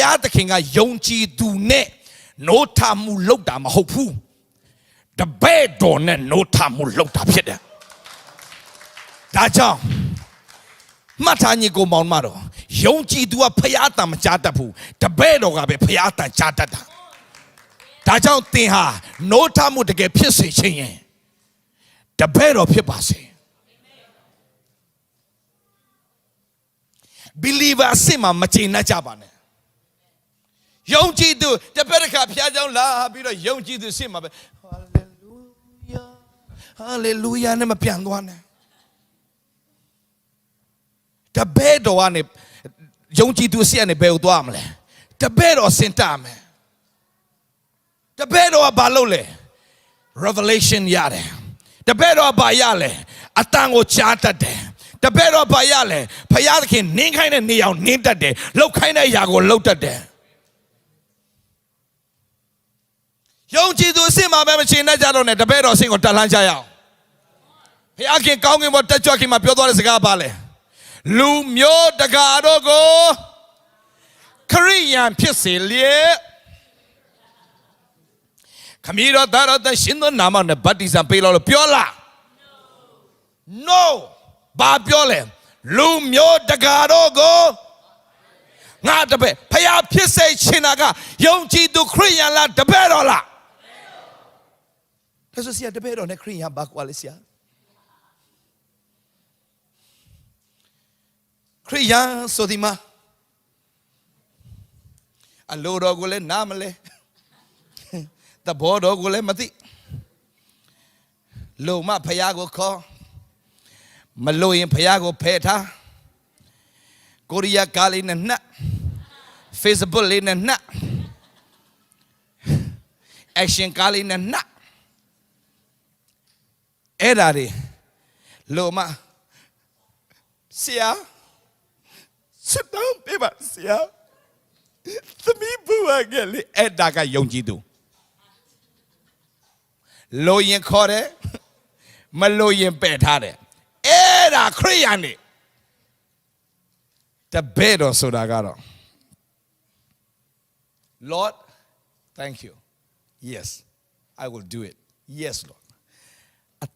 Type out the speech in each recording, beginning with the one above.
ယားသခင်ကယုံကြည်သူနဲ့နိုးထမှုလောက်တာမဟုတ်ဘူးတပည့်တော်နဲ့နိုးထမှုလောက်တာဖြစ်တယ်ဒါကြောင့်မှတ်ထားညီကိုမောင်မတော်ယုံကြည်သူကဖယားတန်မကြားတတ်ဘူးတပည့်တော်ကပဲဖယားတန်ကြားတတ်တာဒါကြောင့်သင်ဟာနိုးထမှုတကယ်ဖြစ်စေခြင်းရင်တပည့်တော်ဖြစ်ပါစေ believer အစစ်မှမကျေနပ်ကြပါနဲ့ ယုံကြည်သူတပတ်တစ်ခါဖျားကြောင်းလာပြီးတော့ယုံကြည်သူစစ်မှာပဲဟာလေလုယာဟာလေလုယာနဲ့မပြန်သွားနဲ့တပည့်တော်ကနေယုံကြည်သူစစ်ကနေဘယ်ကိုသွားမလဲတပည့်တော်စင်တာမယ်တပည့်တော်ကဘာလုပ်လဲ revelation ရတယ်တပည့်တော်ဘာရလဲအတန်ကိုကြားတတ်တယ်တပည့်တော်ဘာရလဲဖယားသခင်နင်းခိုင်းတဲ့နေအောင်နင်းတတ်တယ်လှုပ်ခိုင်းတဲ့အရာကိုလှုပ်တတ်တယ် ယုံကြည်သူအစ်စ်မှာပဲမချင်တတ်ကြတော့နဲ့တပည့်တော်အစ်စ်ကိုတက်လှမ်းကြရအောင်ဖယားခင်ကောင်းကင်ဘောတက်ကြွခင်မှာပြောသွားတဲ့စကားပါလဲလူမျိုးတကာတို့ကိုခရိယန်ဖြစ်စေလျက်ခမီးတော်သားတော်တဲ့ရှင်သောနာမနဲ့ဗတ္တိဇံပေးလို့လို့ပြောလား no ဘာပြောလဲလူမျိုးတကာတော့ကိုငါတပည့်ဖယားဖြစ်စေချင်တာကယုံကြည်သူခရိယန်လားတပည့်တော်လား ဒါဆိုဆရာတပည့်တော်နဲ့ခရိယန်ဘာကွာလဲဆရာခရိယန်ဆိုဒီမှာအလိုတော်ကိုလည်းနားမလဲတဘောတော်ကိုလည်းမသိလုံမဖယားကိုခေါ်မလို့ရင်ဖယားကိုဖယ်ထားကိုရီးယားကားလေးနဲ့နှက် Facebook လေးနဲ့နှက် action ကားလေးနဲ့နှက် အဲ့ဒါတွေလုံမဆရာစစ်တောင်းပေးပါဆရာသမီးဘုရားကလေးအဲ့ဒါကယုံကြည်သူလိုရင်ခေါ်တယ်မလိုရင်ပယ်ထားတယ်အဲ့ဒါခရိယန်နေတပည့်တော်ဆိုတာကတော့ Lord thank you yes I will do it yes Lord အ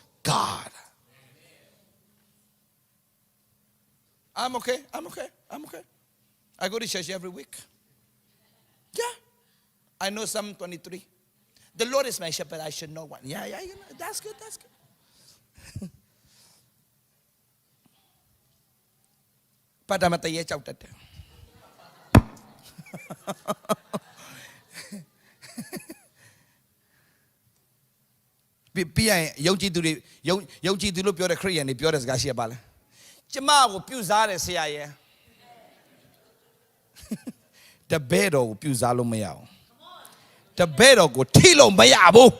God. I'm okay. I'm okay. I'm okay. I go to church every week. Yeah. I know Psalm 23. The Lord is my shepherd. I should know one. Yeah, yeah, you know. That's good. That's good. Pada mata ia cautat. ပြပြရင်ယုံကြည်သူတွေယုံယုံကြည်သူလို့ပြောတဲ့ခရိယန်တွေပြောတဲ့စကားရှိရပါလားကျမကိုပြုစားတယ်ဆရာရဲ့တပည့်တော်ကိုပြုစားလို့မရအောင်တပည့်တော်ကိုထိလို့မရဘူး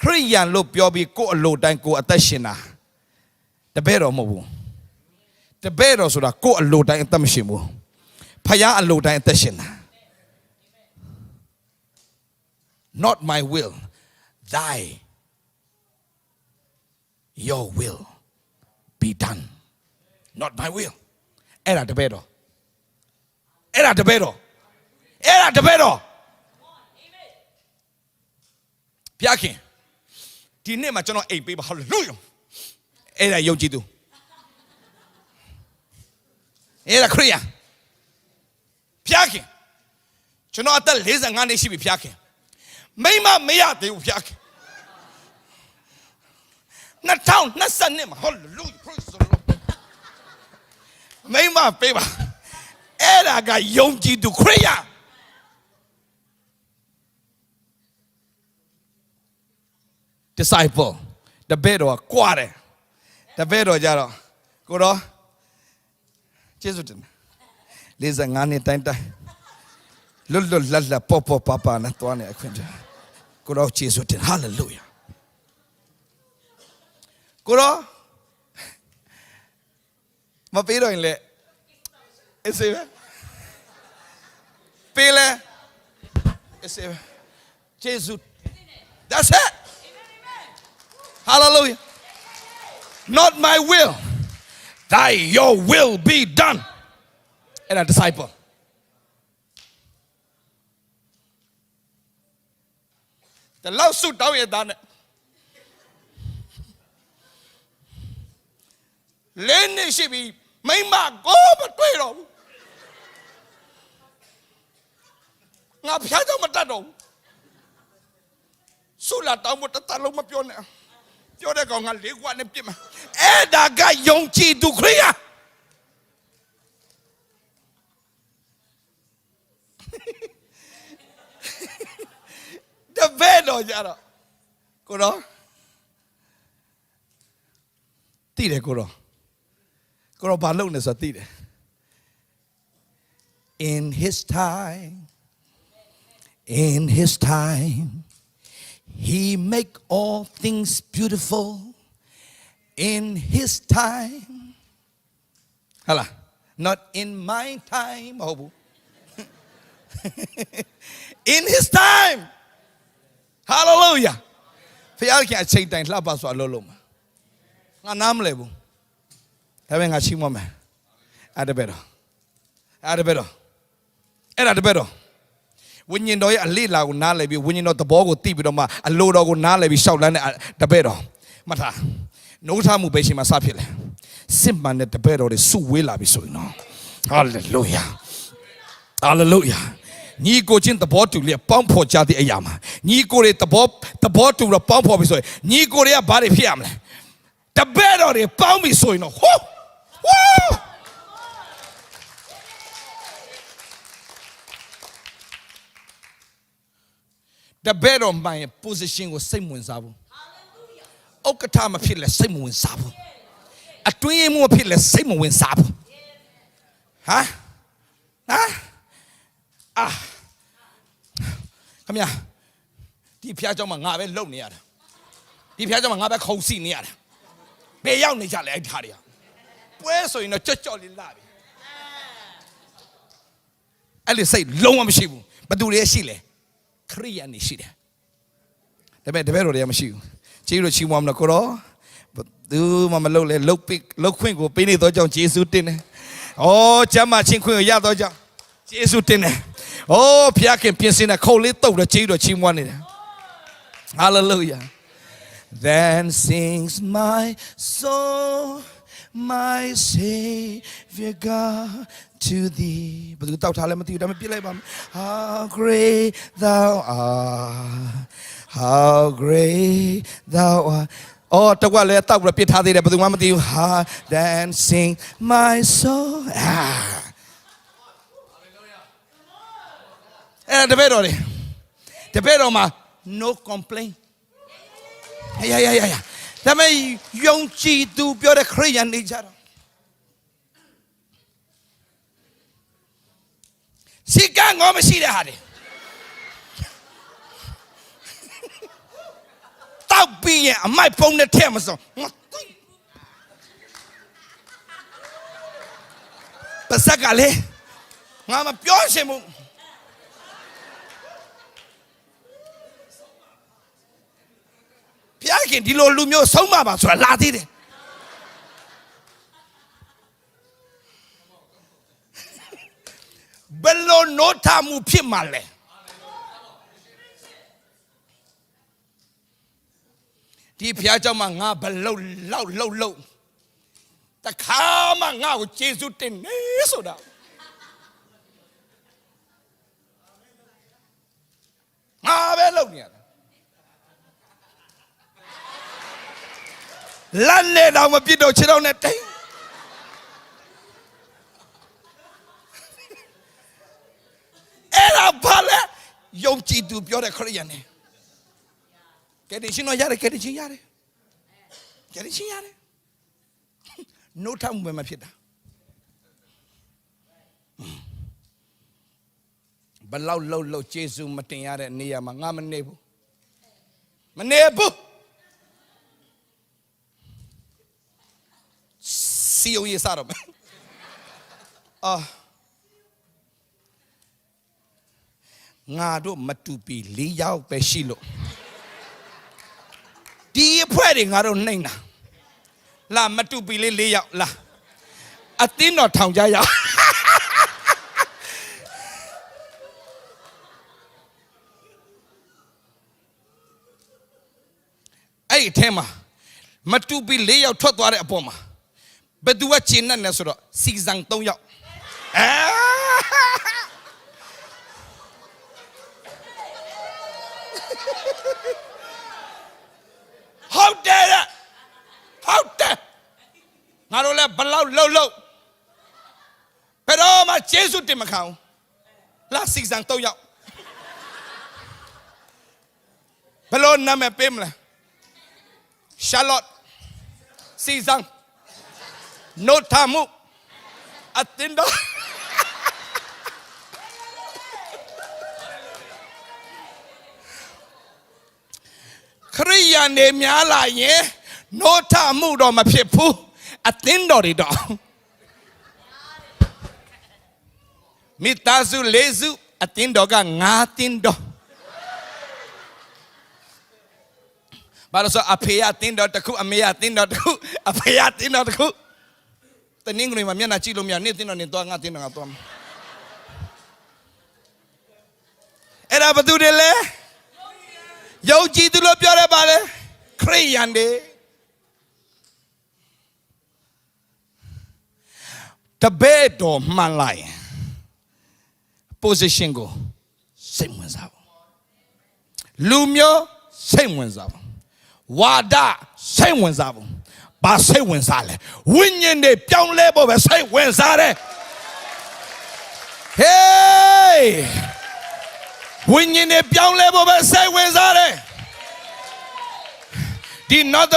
ခရိယန်လို့ပြောပြီးကိုယ့်အလိုတိုင်းကိုယ်အသက်ရှင်တာတပည့်တော်မဟုတ်ဘူးတပည့်တော်ဆိုတာကိုယ့်အလိုတိုင်းအသက်မရှင်ဘူးဖယားအလိုတိုင်းအသက်ရှင်တာ not my will thy your will be done not my will အဲ့ဒါတပည့်တော်အဲ့ဒါတပည့်တော်အဲ့ဒါတပည့်တော်ပြခင်ဒီနေ့မှာကျွန်တော်အိမ်ပေးပါဟာလေလုယအဲ့ဒါယုံကြည်သူအဲ့ဒါခရိယာဖျားခင်ကျွန်တော်အသက်45နှစ်ရှိပြီဖျားခင် မိမမရသေးဘူးဖျားခင်2020နှစ်မှာ hallelujah praise the lord မိမပေးပါအဲ့ဒါကယုံကြည်သူခရိယာ disciple တပည့်တော်ကကွာတယ်တပည့်တော်ကြတော့ကိုတော့ကျေးဇူးတင်တယ်45နှစ်တိုင်းတိုင်း လွတ်လွတ်လပ်လပ်ပေါ့ပေါ့ပါပါနဲ့သွားနေအခွင့်ကြကိုတော့ယေရှုတင်ဟာလေလုယာကိုတော့မပေးတော့ရင်လေအစေပဲပေးလေအစေပဲယေရှု That's it Hallelujah Not my will thy your will be done အဲ့ဒါ disciple တလောက်ဆုတောင်းရတာနဲ့လင်းနေရှိပြီမိမကိုမတွေ့တော့ဘူးငါဖျားကြောင့်မတတ်တော့ဘူးဆုလာတောင်းဖို့တစ်တလုံးမပြောနဲ့ပြောတဲ့ကောင်ကလေးကွာနဲ့ပြစ်မှာအဲ့ဒါကယုံကြည်သူခရိယာ ကြတော့ကိုတော့တိတယ်ကိုတော့ကိုတော့ဘာလုပ်နေဆိုတိတယ် in his time in his time he make all things beautiful in his time ဟာလား not in my time မဟုတ်ဘူး in his time hallelujah ဖခင်ခင်အချိန်တိုင်းလှပစွာလုပ်လို့မှာငါနားမလဲဘူးဒါပေမဲ့ငါရှိမမယ်အဲ့ဒါပဲတော့အဲ့ဒါပဲတော့အဲ့ဒါတပဲတော့ဝိညာဉ်တော်ရဲ့အလေးလာကိုနားလည်ပြီးဝိညာဉ်တော်သဘောကိုသိပြီးတော့မှအလိုတော်ကိုနားလည်ပြီးရှောက်လန်းတဲ့တပဲတော့မှတ်ထားနှုတ်ထားမှုပဲရှင်မှာစဖြစ်လေစစ်မှန်တဲ့တပဲတော်တွေစုဝေးလာပြီဆိုရင်နော်ဟာလေလုယာဟာလေလုယာ ညီကိုချင်းသဘောတူလျက်ပေါင်းဖော်ကြတဲ့အရာမှာညီကိုတွေသဘောသဘောတူတော့ပေါင်းဖော်ပြီဆိုရင်ညီကိုတွေကဘာတွေဖြစ်ရမလဲတပည့်တော်တွေပေါင်းပြီဆိုရင်တော့ဟိုးဝါတပည့်တော်မှန်ရဲ့ position ကိုစိတ်မဝင်စားဘူးဥက္ကဋ္ဌမဖြစ်လဲစိတ်မဝင်စားဘူးအတွင်းမှုမဖြစ်လဲစိတ်မဝင်စားဘူးဟာဟမ်အာ ခမညာဒီဖျားเจ้าမှာငါပဲလုံနေရတာဒီဖျားเจ้าမှာငါပဲခုံစီနေရတာဘယ်ရောက်နေကြလဲအဲ့ဒီဟာတွေကပွဲဆိုရင်တော့ကြော့ကြော့လေးလာပြီအဲ့ဒီစိတ်လုံးဝမရှိဘူးဘသူတွေရှိလဲခရိယာနေရှိတယ်ဒါပေမဲ့တပည့်တော်တွေကမရှိဘူးကြီးတို့ချီးမွမ်းမလို့ကိုတော့သူမှမလုပ်လဲလုတ်ပိလုတ်ခွင့်ကိုပေးနေတော့ကြောင့်ယေရှုတင်တယ်ဩကျမ်းမာချင်းခွင့်ကိုရတော့ကြောင့်ယေရှုတင်တယ် ဩဖျားခင်ပြင်ဆင်တဲ့ခုတ်လေးတုတ်တော့ကြီးတို့ချီးမွမ်းနေတယ် hallelujah Then sings my soul, my Savior God to thee. ဘယ်သူတောက်ထားလဲမသိဘူးဒါပေမဲ့ပြစ်လိုက်ပါမယ် How great thou art. How great thou art. အော်တော့ကလည်းတောက်ပြီးပြစ်ထားသေးတယ်ဘယ်သူမှမသိဘူး Ha then sing my soul. Ah. တပည့်တော်တွေတပည့်တော်မှာ no complaint ဟရရရရဒါပေမဲ့ယုံကြည်သူပြောတဲ့ခရိယန်နေကြတော့စီကံငေါမရှိတဲ့ဟာတွေတောက်ပြီးရင်အမိုက်ဖုံးနဲ့ထဲမစုံငါသိပါစက်ကလေငါမပြောရှင်ဘူး ဘုရားခင်ဒီလိုလူမျိုးဆုံးမပါဆိုတာလာသေးတယ်ဘယ်လိုနိုတာမှုဖြစ်မှာလဲဒီဘုရားကျောင်းမှာငါဘလောက်လောက်လောက်လောက်တခါမှငါ့ကိုကျေးဇူးတင်နေဆိုတာငါပဲလုပ်နေရတာ လမ်းနဲ့တော့မပြစ်တော့ခြေတော့နဲ့တိတ်အဲ့ဒါဘာလဲယုံကြည်သူပြောတဲ့ခရိယန်နဲ့ကယ်တင်ရှင်တော့ရတယ်ကယ်တင်ရှင်ရတယ်ကယ်တင်ရှင်ရတယ်နိုးထမှုပဲမဖြစ်တာဘလောက်လှုပ်လှုပ်ကျေးဇူးမတင်ရတဲ့နေရာမှာငါမနေဘူးမနေဘူး စီယိုရေးစားတော့မယ်အာငါတို့မတူပီ၄ယောက်ပဲရှိလို့ဒီအဖွဲ့တွေငါတို့နှိမ့်တာလာမတူပီလေး၄ယောက်လာအတင်းတော်ထောင်ကြရအောင်အဲ့ဒီအထဲမှာမတူပီ၄ယောက်ထွက်သွားတဲ့အပေါ်မှာ ဘယ်သူကခြေနဲ့လဲဆိုတော့စီဇန်၃ယောက်အာဟုတ်တယ်တဲ့ဟုတ်တယ်ငါတို့လည်းဘလောက်လှုပ်လှုပ်ဘယ်တော့မှကျေးဇူးတင်မခံဘူးလာစီဇန်၃ယောက်ဘယ်လိုနာမည်ပေးမလဲ Charlotte Season Notamu Atinda ခရိယာန်တွေများလာရင်နိုးထမှုတော့မဖြစ်ဘူးအသင်းတော်တွေတော့မိသားစုလေးစုအသင်းတော်ကငါးသင်းတော်ဘာလို့ဆိုအဖေရတင်းတော်တစ်ခုအမေရတင်းတော်တစ်ခုအဖေရတင်းတော်တစ်ခုတ နင်္ဂနွေမှာမျက်နှာကြည့်လို့မရနေ့တင်းတော်နေသွားငါတင်းတော်ငါသွားမယ်အဲ့ဒါဘာတူတယ်လဲယုံကြည်သူလို့ပြောရပါလေခရိယန်တွေတပည့်တော်မှန်လိုက် position ကိုစိတ်ဝင်စားပါလူမျိုးစိတ်ဝင်စားပါဝါဒစိတ်ဝင်စားဘူး ဘာစိတ်ဝင်စားလဲဝိညာဉ်တွေပြောင်းလဲဖို့ပဲစိတ်ဝင်စားတယ်ဟေးဝိညာဉ်တွေပြောင်းလဲဖို့ပဲစိတ်ဝင်စားတယ်ဒီ North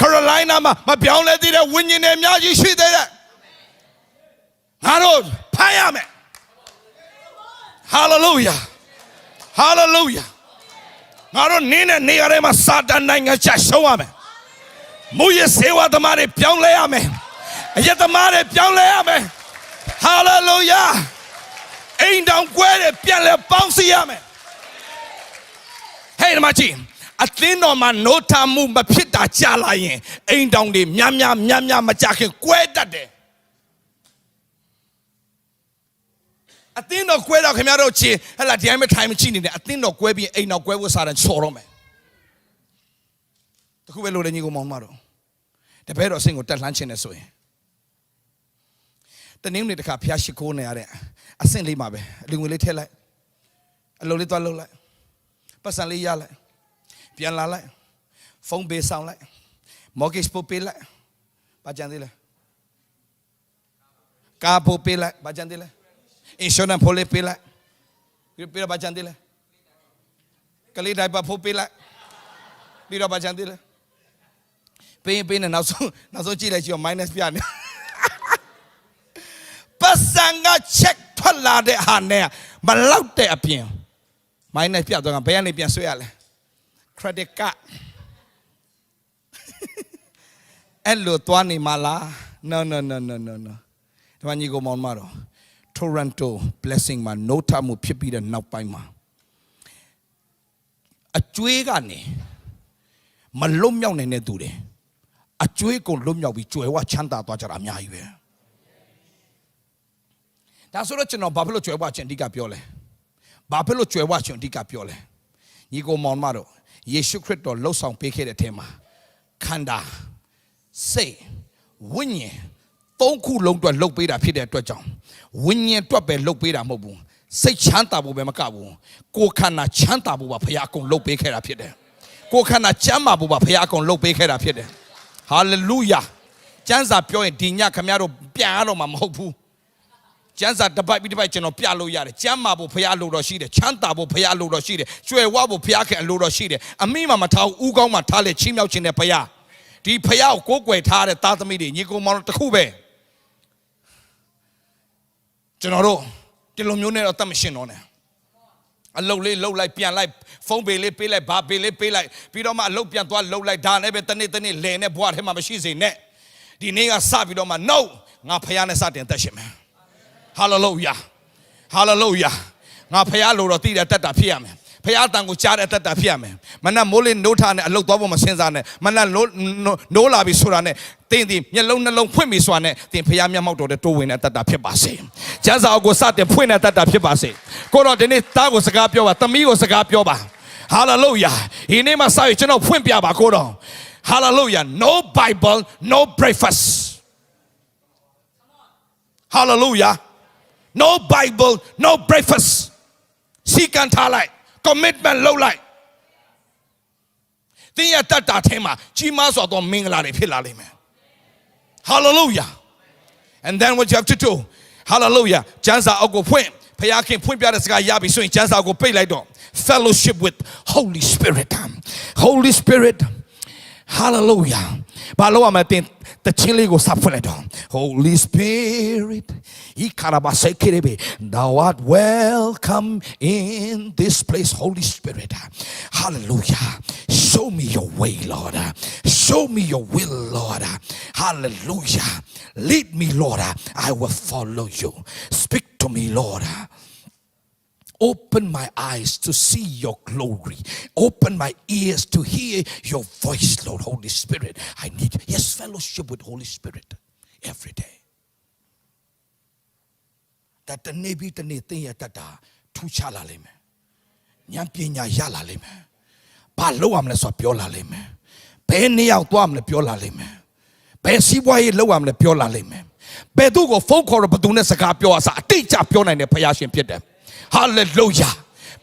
Carolina မှာမပြောင်းလဲသေးတဲ့ဝိညာဉ်တွေအများကြီးရှိသေးတယ်ငါတို့ဖမ်းရမယ် Hallelujah Hallelujah ငါတို့နင်းတဲ့နေရာတွေမှာစာတန်နိုင်ငံချက်ရှုံးရမယ်။ မူရစေဝါသမားတွေပြောင်းလဲရမယ်။အယက်သမားတွေပြောင်းလဲရမယ်။ Hallelujah ။အိမ်တောင်ကွဲတွေပြန်လဲပေါင်းစည်းရမယ်။ဟဲ့ဒီမှာကြည့်အသင်းတော်မှာနိုးထမှုမဖြစ်တာကြာလာရင်အိမ်တောင်တွေများများများများမကြခင်ကွဲတတ်တယ်။အသင်းတော်ကွဲတော့ခင်ဗျားတို့ချင်းဟဲ့လားဒီတိုင်းပဲထိုင်မချိနေတယ်အသင်းတော်ကွဲပြီးအိမ်တော်ကွဲဖို့စားတယ်ချော်တော့မယ် တခုပဲလို့လည်းညီကိုမောင်မတော်တပည့်တော်စင်ကိုတက်လှမ်းခြင်းနဲ့ဆိုရင်တနည်းနည်းတစ်ခါဖျားရှိခိုးနေရတဲ့အဆင့်လေးမှာပဲအလူငွေလေးထည့်လိုက်အလုပ်လေးသွားလုပ်လိုက်ပတ်စံလေးရလိုက်ပြန်လာလိုက်ဖုန်းပေးဆောင်လိုက် mortgage ပို့ပေးလိုက်ဘာကြံသေးလဲကားပို့ပေးလိုက်ဘာကြံသေးလဲ insurance ဖို့လေးပေးလိုက်ပြီးပြီးတော့ဘာချန်သေးလဲကလေးတိုင်းပါဖို့ပေးလိုက်ပြီးတော့ဘာချန်သေးလဲ ပေးရင်ပေးနေနောက်ဆုံးနောက်ဆုံးကြည့်လိုက်ကြည့်တော့ minus ပြနေပတ်စံက check ထွက်လာတဲ့ဟာနဲ့မလောက်တဲ့အပြင် minus ပြတော့ဘယ်ကနေပြန်ဆွဲရလဲ credit card အဲ့လိုသွားနေမလား no no no no no no ဒီမှာညီကိုမောင်မတော် Toronto blessing မှာ no ထမှုဖြစ်ပြီးတဲ့နောက်ပိုင်းမှာအကျွေးကနေမလွတ်မြောက်နိုင်တဲ့သူတွေ အကျွေးကိုလွတ်မြောက်ပြီးကြွယ်ဝချမ်းသာသွားကြတာအများကြီးပဲဒါဆိုတော့ကျွန်တော်ဘာဖြစ်လို့ကြွယ်ဝခြင်းအဓိကပြောလဲဘာဖြစ်လို့ကြွယ်ဝခြင်းအဓိကပြောလဲညီကိုမောင်မတော်ယေရှုခရစ်တော်လှုပ်ဆောင်ပေးခဲ့တဲ့အထက်မှာခန္ဓာစိတ်ဝိညာဉ်သုံးခုလုံးအတွက်လှုပ်ပေးတာဖြစ်တဲ့အတွက်ကြောင့်ဝိညာဉ်အတွက်ပဲလှုပ်ပေးတာမဟုတ်ဘူးစိတ်ချမ်းသာဖို့ပဲမကဘူးကိုယ်ခန္ဓာချမ်းသာဖို့ပါဖခင်အကုန်လှုပ်ပေးခဲ့တာဖြစ်တယ်ကိုယ်ခန္ဓာချမ်းသာဖို့ပါဖခင်အကုန်လှုပ်ပေးခဲ့တာဖြစ်တယ် ဟာလေလုယာကျမ်းစာပြောရင်ဒီညခမရတို့ပြန်ရတော့မှာမဟုတ်ဘူးကျမ်းစာတစ်ပိုက်ပြီးတစ်ပိုက်ကျွန်တော်ပြလို့ရတယ်ကျမ်းမာဖို့ဖခင်လို့တော့ရှိတယ်ချမ်းသာဖို့ဖခင်လို့တော့ရှိတယ်ကျွယ်ဝဖို့ဖခင်ခင်လို့တော့ရှိတယ်အမိမမထားဘူးဥကောင်းမှာထားလေချင်းမြောက်ခြင်းတဲ့ဖခင်ဒီဖခင်ကိုကိုးကွယ်ထားတဲ့သားသမီးတွေညီကောင်မောင်တို့တစ်ခုပဲကျွန်တော်တို့ဒီလိုမျိုးနဲ့တော့တတ်မရှင်းတော့နဲ့ အလုတ်လေးလှုပ်လိုက်ပြန်လိုက်ဖုန်းပေလေးပေးလိုက်ဘာပေလေးပေးလိုက်ပြီးတော့မှအလုတ်ပြန်သွားလှုပ်လိုက်ဒါနဲ့ပဲတနေ့တနေ့လဲနဲ့ဘွားထဲမှာမရှိစေနဲ့ဒီနေ့ကစပြီးတော့မှ no ငါဖခင်နဲ့စတင်သက်ရှင်မယ် hallelujah hallelujah ငါဖခင်လိုတော့တည်တဲ့တက်တာဖြစ်ရမယ် ဖခင်တန်ကိုကြားတဲ့တက်တာဖြစ်ရမယ်မနက်မိုးလေးနိုးထားနဲ့အလုတ်သွားဖို့မစင်စားနဲ့မနက်နိုးနိုးလာပြီဆိုတာနဲ့တင်းဒီမျက်လုံးနှလုံးဖွင့်ပြီဆိုတာနဲ့တင်းဖခင်မျက်မှောက်တော်တဲ့တိုးဝင်တဲ့တက်တာဖြစ်ပါစေကျမ်းစာအုပ်ကိုစတင်ဖွင့်တဲ့တက်တာဖြစ်ပါစေကိုတော့ဒီနေ့သားကိုစကားပြောပါသမီးကိုစကားပြောပါ hallelujah ဒီနေ့မှစရကျွန်တော်ဖွင့်ပြပါကိုတော့ hallelujah no bible no breakfast hallelujah no bible no breakfast စီကန်ထားလိုက် commitment လုပ်လိုက်တင်းရတတ်တာထဲမှာကြီးမားစွာသောမင်္ဂလာတွေဖြစ်လာလိမ့်မယ် hallelujah and then what you have to do hallelujah ကျမ်းစာအုပ်ကိုဖွင့်ဖခင်ဖွင့်ပြတဲ့စကားရပြီဆိုရင်ကျမ်းစာကိုပိတ်လိုက်တော့ fellowship with holy spirit holy spirit hallelujah ဘာလို့ရမလဲတင်တချင်းလေးကိုစဖွင့်လိုက်တော့ holy spirit ဤခါရဘာစိတ်ခေဘေ thou art welcome in this place holy spirit hallelujah show me your way lord show me your will lord hallelujah lead me lord i will follow you speak to me lord Open my eyes to see your glory. Open my ears to hear your voice, Lord. Holy Spirit, I need, yes, fellowship with Holy Spirit every day. That the Nebi the Nathan Yatata, two chala lime. Nyampinya yala lime. Palo am le so piola lime. Penny out to am le piola lime. ဘယ်စီးပွားရေးလောက်ရမလဲပြောလာလိမ့်မယ်ဘယ်သူကိုဖုန်းခေါ်တော့ဘသူနဲ့စကားပြောအစားအတိအကျပြောနိုင်တဲ့ဖခင်ရှင်ဖြစ်တယ် ဟာလေလုယာ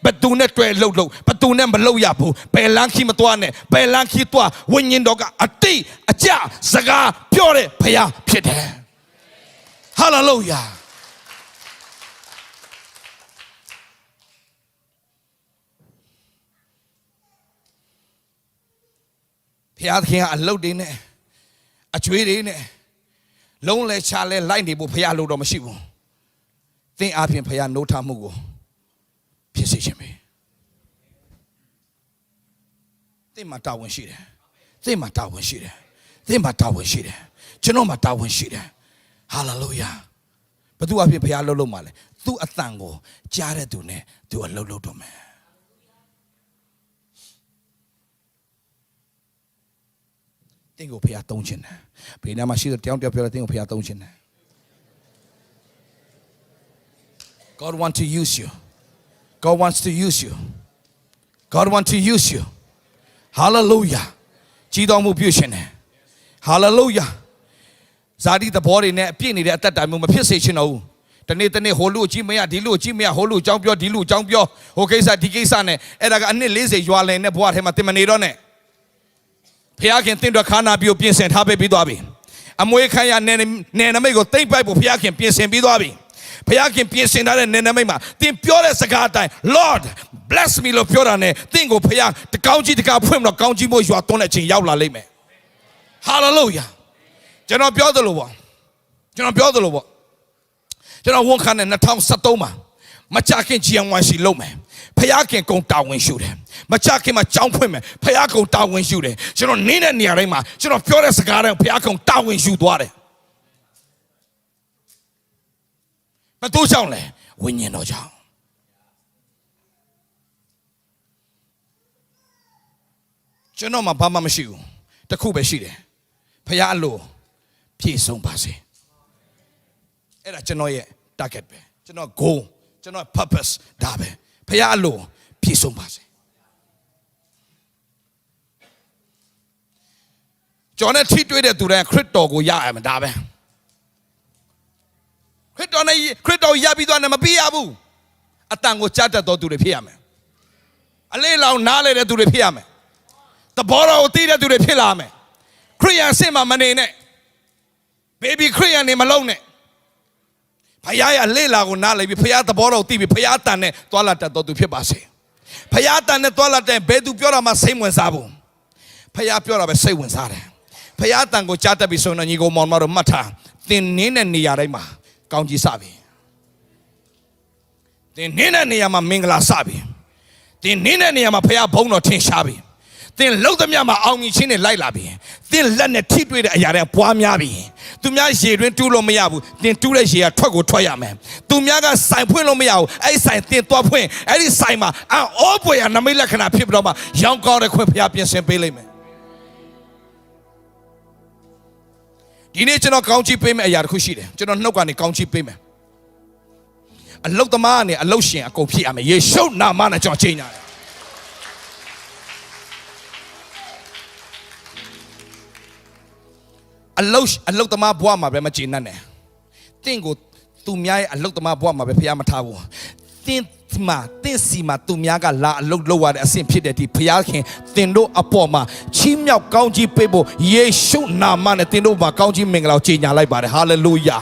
ဘသူနဲ့တွေ့လှုပ်လှုပ်ဘသူနဲ့မလှုပ်ရဘူးဘယ်လမ်းခီးမသွားနဲ့ဘယ်လမ်းခီးသွားဝိညာဉ်တော်ကအတိအကျစကားပြောတဲ့ဖခင်ဖြစ်တယ်ဟာလေလုယာဖခင်ကအလုတ်တွေနဲ့အကျွေးတွေနဲ့လုံးလဲချလဲလိုက်နေဖို့ဖခင်လို့တော့မရှိဘူးသင်အားဖြင့်ဖခင်နိုးထမှုကို ဖြစ်စေခြင်းပဲသင်မှာတာဝန်ရှိတယ်သင်မှာတာဝန်ရှိတယ်သင်မှာတာဝန်ရှိတယ်ကျွန်တော်မှာတာဝန်ရှိတယ်ဟာလေလုယာဘသူအဖြစ်ဖခင်လှုပ်လို့မှာလဲသူ့အတန်ကိုကြားတဲ့သူနဲ့သူအလှုပ်လှုပ်တော့မယ်သင်ကိုဖခင်သုံးခြင်းတယ်ဘေးနားမှာရှိတဲ့တယောက်တယောက်ပြောတယ်သင်ကိုဖခင်သုံးခြင်းတယ် God wants to use you. God wants to use you. God wants to use you. Hallelujah. ကြီးတော်မှုပြုရှင်တယ် Hallelujah. ဇာတိသဘောတွေနဲ့အပြည့်နေတဲ့အသက်တာမျိုးမဖြစ်စေချင်တော့ဘူး။တနေ့တနေ့ဟိုလူကြည့်မရဒီလူကြည့်မရဟိုလူအကြောင်းပြောဒီလူအကြောင်းပြောဟိုကိစ္စဒီကိစ္စနဲ့အဲ့ဒါကအနှစ်40ရွာလင်တဲ့ဘဝထဲမှာတင်မနေတော့နဲ့ဖခင်တင့်တော်ခါနာပြီးပြင်ဆင်ထားပေးပြီးသွားပြီ။အမွေခံရနယ်နယ်နမိတ်ကိုတိမ့်ပိုက်ဖို့ဖခင်ပြင်ဆင်ပြီးသွားပြီ။ ဖခင်ပြင်ဆင်ထားတဲ့နယ်နမိတ်မှာတင်ပြောတဲ့စကားအတိုင်း Lord bless me လို့ပြောတာနဲ့တင့်ကိုဖခင်တကောင်းကြီးတကားဖွင့်မလို့ကောင်းကြီးမို့ရွာသွန်းတဲ့အချိန်ရောက်လာလိမ့်မယ်။ Hallelujah ကျွန်တော်ပြောသလိုပေါ့ကျွန်တော်ပြောသလိုပေါ့ကျွန်တော်ဝန်ခံတဲ့2013မှာမကြခင် GM1C လုပ်မယ်ဖယားခင်ကုံတာဝန်ရှုတယ်မကြခင်မှာကြောင်းဖွင့်မယ်ဖယားကုံတာဝန်ရှုတယ်ကျွန်တော်နေတဲ့နေရာတိုင်းမှာကျွန်တော်ပြောတဲ့စကားတိုင်းဖယားကုံတာဝန်ရှုသွားတယ် ဘယ်သူကြောင့်လဲဝိညာဉ်တော်ကြောင့်ကျွန်တော်မှာဘာမှမရှိဘူးတစ်ခုပဲရှိတယ်ဖယားအလိုပြည့်စုံပါစေအဲ့ဒါကျွန်တော်ရဲ့ target ပဲကျွန်တော် goal ကျွန်တော် purpose ဒါပဲဖခင်အလိုပြည့်စုံပါစေကျွန်တော်နဲ့ထိတွေ့တဲ့သူတိုင်းခရစ်တော်ကိုရရမှာဒါပဲ ခရစ်တော်နဲ့ခရစ်တော်ရပြီးတော့လည်းမပြီးရဘူးအတန်ကိုကြားတတ်တော်သူတွေဖြစ်ရမယ်အလေးလောင်နားလေတဲ့သူတွေဖြစ်ရမယ်သဘောတော်ကိုသိတဲ့သူတွေဖြစ်လာမယ်ခရိယန်အစ်စ်မှာမနေနဲ့ဘေဘီခရိယန်နေမလုံးနဲ့ဖခင်ရဲ့လေလာကိုနားလည်ပြီးဖခင်သဘောတော်ကိုသိပြီးဖခင်တန်နဲ့တွာလာတတ်တော်သူဖြစ်ပါစေဖခင်တန်နဲ့တွာလာတဲ့ဘယ်သူပြောတာမှစိတ်ဝင်စားဘူးဖခင်ပြောတာပဲစိတ်ဝင်စားတယ်ဖခင်တန်ကိုကြားတတ်ပြီးဆိုရင်ညီကိုမောင်မတော်မှတ်ထားသင်နင်းတဲ့နေရာတိုင်းမှာ ကောင်းကြီးစပြီသင်နင်းတဲ့နေရာမှာမင်္ဂလာစပြီတင်နင်းတဲ့နေရာမှာဖခင်ဘုံတော်ထင်ရှားပြီတင်လှုပ်သမျှမှာအောင်မြင်ခြင်းနဲ့လိုက်လာပြီတင်လက်နဲ့ထိတွေ့တဲ့အရာတွေပွားများပြီသူများရေတွင်းတူးလို့မရဘူးတင်တူးတဲ့ရေကထွက်ကိုထွက်ရမယ်သူများကဆိုင်ဖွင့်လို့မရဘူးအဲ့ဒီဆိုင်တင်သွားဖွင့်အဲ့ဒီဆိုင်မှာအောပွေရနမိတ်လက္ခဏာဖြစ်ပြီးတော့မှရောင်းကောင်းတဲ့ခွင့်ဖခင်ပြင်ဆင်ပေးလိမ့်မယ် ဒီနေ့ကျွန်တော်ကောင်းချီးပေးမယ့်အရာတစ်ခုရှိတယ်ကျွန်တော်နှုတ်ကနေကောင်းချီးပေးမယ်အလုတ်သမားကနေအလုတ်ရှင်အကုန်ဖြစ်ရမယ်ယေရှုနာမနဲ့ကျွန်တော်ချိန်ရတယ်အလုတ်အလုတ်သမားဘဝမှာပဲမကျေနပ်နဲ့တင့်ကိုသူများရဲ့အလုတ်သမားဘဝမှာပဲဖះမထားဘူးတင်း မှာတင်းစီမှာသူများကလာအလုတ်လောက်ရတဲ့အဆင့်ဖြစ်တဲ့ဒီဖះခင်တင်တို့အပေါ်မှာချီးမြှောက်ကောင်းကြီးပေးဖို့ယေရှုနာမနဲ့တင်တို့မှာကောင်းကြီးမင်္ဂလာကိုကြီးညာလိုက်ပါတယ်ဟာလေလုယာ